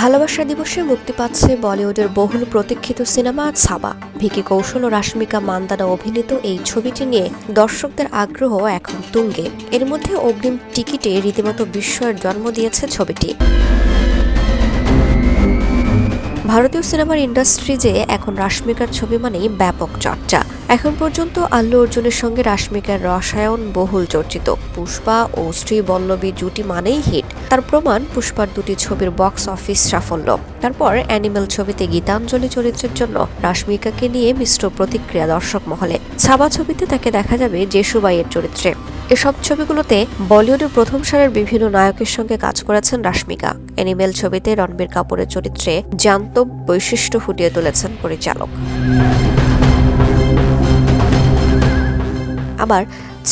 ভালোবাসা দিবসে মুক্তি পাচ্ছে বলিউডের বহুল প্রতীক্ষিত সিনেমা ছাবা ভিকি কৌশল ও রাশ্মিকা মান্দানা অভিনীত এই ছবিটি নিয়ে দর্শকদের আগ্রহ এখন তুঙ্গে। এর মধ্যে অগ্রিম টিকিটে রীতিমতো বিস্ময়ের জন্ম দিয়েছে ছবিটি। ভারতীয় সিনেমার ইন্ডাস্ট্রি যে এখন রাশ্মিকার ছবি মানেই ব্যাপক চর্চা। এখন পর্যন্ত আল্লু অর্জুনের সঙ্গে রাশমিকার রসায়ন বহুল চর্চিত। পুষ্পা ও শ্রী বল্লবী জুটি মানেই হিট। তার প্রমাণ পুষ্পার দুটি ছবির বক্স অফিস সাফল্য। তারপর অ্যানিমেল ছবিতে গীতাঞ্জলি চরিত্রের জন্য রাশমিকাকে নিয়ে মিশ্র প্রতিক্রিয়া দর্শক মহলে। ছাবা ছবিতে তাকে দেখা যাবে জেসুবাইয়ের চরিত্রে। এসব ছবিগুলোতে বলিউডের প্রথম সারের বিভিন্ন নায়কের সঙ্গে কাজ করেছেন রাশ্মিকা। অ্যানিমেল ছবিতে রণবীর কাপুরের চরিত্রে জান্তব বৈশিষ্ট্য ফুটিয়ে তুলেছেন পরিচালক। আবার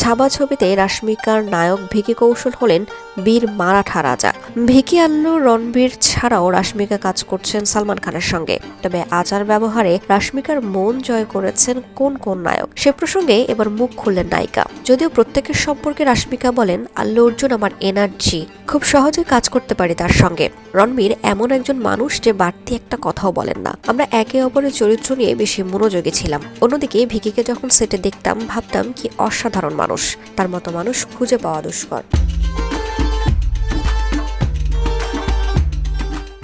ছাবা ছবিতে রাশ্মিকার নায়ক ভিকি কৌশল হলেন বীর মারাঠা রাজা। ভিকি আল্লু রণবীর ছাড়াও রাশ্মিকা কাজ করছেন সালমান খানের সঙ্গে। তবে আচার ব্যবহারে রাশ্মিকার মন জয় করেছেন কোন কোন নায়ক? সে প্রসঙ্গে এবার মুখ খুললেন নায়িকা। যদিও প্রত্যেকের সম্পর্কে রাশ্মিকা বলেন, আল্লু অর্জুন আমার এনার্জি। খুব সহজে কাজ করতে পারি তার সঙ্গে। রণবীর এমন একজন মানুষ যে বাড়তি একটা কথাও বলেন না। আমরা একে অপরের চরিত্র নিয়ে বেশি মনোযোগী ছিলাম। অন্যদিকে ভিকিকে যখন সেটে দেখতাম, ভাবতাম কি অসাধারণ মানুষ। তার মতো মানুষ খুঁজে পাওয়া দুষ্কর।